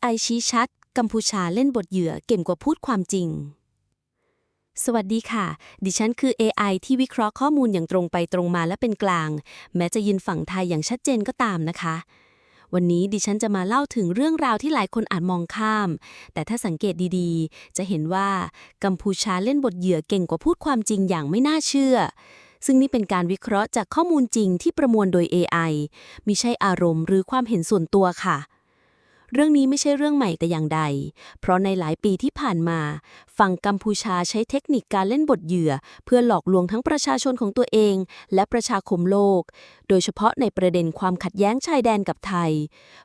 AI ชี้ชัด กัมพูชาเล่นบทเหยื่อเก่งกว่าพูดความจริง สวัสดีค่ะ ดิฉันคือ AI ที่วิเคราะห์ข้อมูลอย่างตรงไปตรงมาและเป็นกลาง แม้จะยืนฝั่งไทยอย่างชัดเจนก็ตามนะคะ วันนี้ดิฉันจะมาเล่าถึงเรื่องราวที่หลายคนอาจมองข้าม แต่ถ้าสังเกตดีๆ จะเห็นว่ากัมพูชาเล่นบทเหยื่อเก่งกว่าพูดความจริงอย่างไม่น่าเชื่อซึ่งนี่เป็นการวิเคราะห์จากข้อมูลจริงที่ประมวลโดย AI มิใช่อารมณ์หรือความเห็นส่วนตัวค่ะ เรื่องนี้ไม่ใช่เรื่องใหม่แต่อย่างใด เพราะในหลายปีที่ผ่านมา ฝั่งกัมพูชาใช้เทคนิคการเล่นบทเหยื่อ เพื่อหลอกลวงทั้งประชาชนของตัวเอง และประชาคมโลก โดยเฉพาะในประเด็นความขัดแย้งชายแดนกับไทย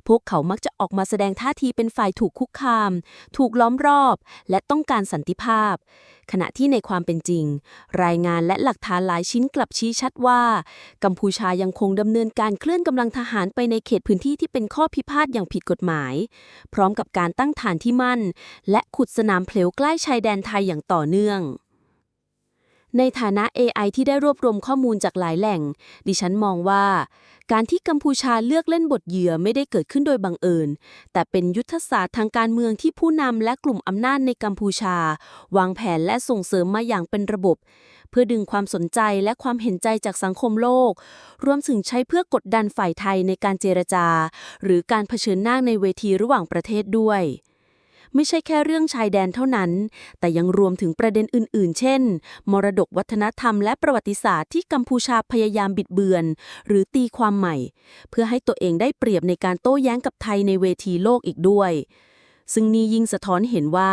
พวกเขามักจะออกมาแสดงท่าทีเป็นฝ่ายถูกคุกคาม ถูกล้อมรอบ และต้องการสันติภาพ ขณะที่ในความเป็นจริง รายงานและหลักฐานหลายชิ้นกลับชี้ชัดว่า กัมพูชายังคงดำเนินการเคลื่อนกำลังทหารไปในเขตพื้นที่ที่เป็นข้อพิพาทอย่างผิดกฎหมาย พร้อมกับการตั้งฐานที่มั่น และขุดสนามเพลวใกล้ชายแดนไทยอย่างต่อเนื่อง ในฐานะ AI ที่ได้รวบรวมข้อมูลจากหลายแหล่ง ดิฉันมองว่า การที่กัมพูชาเลือกเล่นบทเหยื่อไม่ได้เกิดขึ้นโดยบังเอิญ แต่เป็นยุทธศาสตร์ทางการเมืองที่ผู้นำและกลุ่มอำนาจในกัมพูชา วางแผนและส่งเสริมมาอย่างเป็นระบบ เพื่อดึงความสนใจและความเห็นใจจากสังคมโลก รวมถึงใช้เพื่อกดดันฝ่ายไทยในการเจรจา หรือการเผชิญหน้าในเวทีระหว่างประเทศด้วย ไม่ใช่แค่เรื่องชายแดนเท่านั้น แต่ยังรวมถึงประเด็นอื่น ๆ เช่น มรดกวัฒนธรรมและประวัติศาสตร์ที่กัมพูชาพยายามบิดเบือน หรือตีความใหม่ เพื่อให้ตัวเองได้เปรียบในการโต้แย้งกับไทยในเวทีโลกอีกด้วยซึ่งนี่ยิ่งสะท้อนเห็นว่า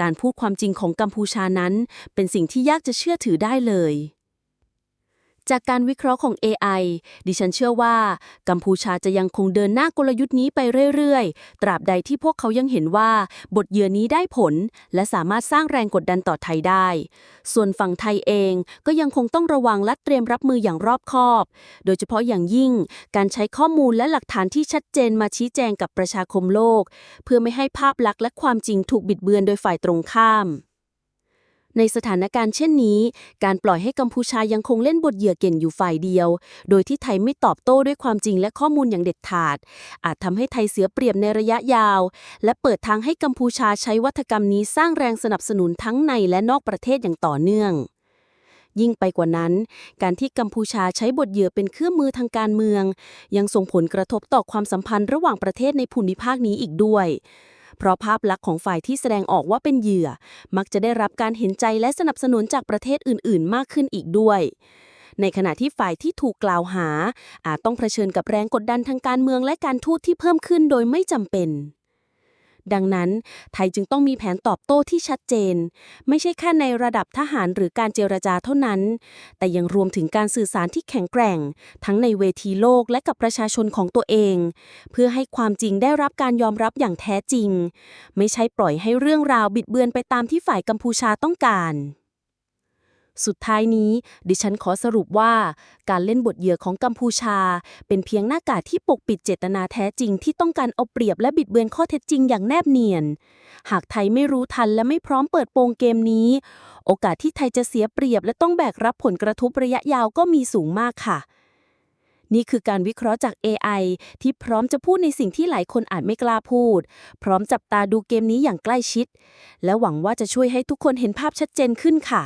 การพูดความจริงของกัมพูชานั้น เป็นสิ่งที่ยากจะเชื่อถือได้เลย จากการวิเคราะห์ของ AI ดิฉันเชื่อว่า กัมพูชาจะยังคงเดินหน้ากลยุทธ์นี้ไปเรื่อยๆ ตราบใดที่พวกเขายังเห็นว่า บทเยือนี้ได้ผล และสามารถสร้างแรงกดดันต่อไทยได้ ส่วนฝั่งไทยเองก็ยังคงต้องระวังและเตรียมรับมืออย่างรอบคอบ โดยเฉพาะอย่างยิ่ง การใช้ข้อมูลและหลักฐานที่ชัดเจนมาชี้แจงกับประชาคมโลก เพื่อไม่ให้ภาพลักษณ์และความจริงถูกบิดเบือนโดยฝ่ายตรงข้าม ในสถานการณ์เช่นนี้ การปล่อยให้กัมพูชายังคงเล่นบทเหยื่อเก่งอยู่ฝ่ายเดียว โดยที่ไทยไม่ตอบโต้ด้วยความจริงและข้อมูลอย่างเด็ดขาด อาจทำให้ไทยเสียเปรียบในระยะยาว และเปิดทางให้กัมพูชาใช้วัฒกรรมนี้สร้างแรงสนับสนุนทั้งในและนอกประเทศอย่างต่อเนื่องยิ่งไปกว่านั้น การที่กัมพูชาใช้บทเหยื่อเป็นเครื่องมือทางการเมือง ยังส่งผลกระทบต่อความสัมพันธ์ระหว่างประเทศในภูมิภาคนี้อีกด้วย เพราะภาพลักษณ์ของฝ่ายที่แสดงออกว่าเป็นเหยื่อ มักจะได้รับการเห็นใจและสนับสนุนจากประเทศอื่น ๆ มากขึ้นอีกด้วยในขณะที่ฝ่ายที่ถูกกล่าวหา อาจต้องเผชิญกับแรงกดดันทางการเมืองและการทูตที่เพิ่มขึ้นโดยไม่จำเป็น ดังนั้น ไทยจึงต้องมีแผนตอบโต้ที่ชัดเจน ไม่ใช่แค่ในระดับทหารหรือการเจรจาเท่านั้น แต่ยังรวมถึงการสื่อสารที่แข็งแกร่ง ทั้งในเวทีโลกและกับประชาชนของตัวเอง เพื่อให้ความจริงได้รับการยอมรับอย่างแท้จริง ไม่ใช่ปล่อยให้เรื่องราวบิดเบือนไปตามที่ฝ่ายกัมพูชาต้องการ สุดท้ายนี้ ดิฉันขอสรุปว่า การเล่นบทเหยื่อของกัมพูชา เป็นเพียงหน้ากากที่ปกปิดเจตนาแท้จริงที่ต้องการเอาเปรียบและบิดเบือนข้อเท็จจริงอย่างแนบเนียน หากไทยไม่รู้ทันและไม่พร้อมเปิดโปงเกมนี้ โอกาสที่ไทยจะเสียเปรียบและต้องแบกรับผลกระทบระยะยาวก็มีสูงมากค่ะนี่คือการวิเคราะห์จาก AI ที่พร้อมจะพูดในสิ่งที่หลายคนอาจไม่กล้าพูด พร้อมจับตาดูเกมนี้อย่างใกล้ชิด และหวังว่าจะช่วยให้ทุกคนเห็นภาพชัดเจนขึ้นค่ะ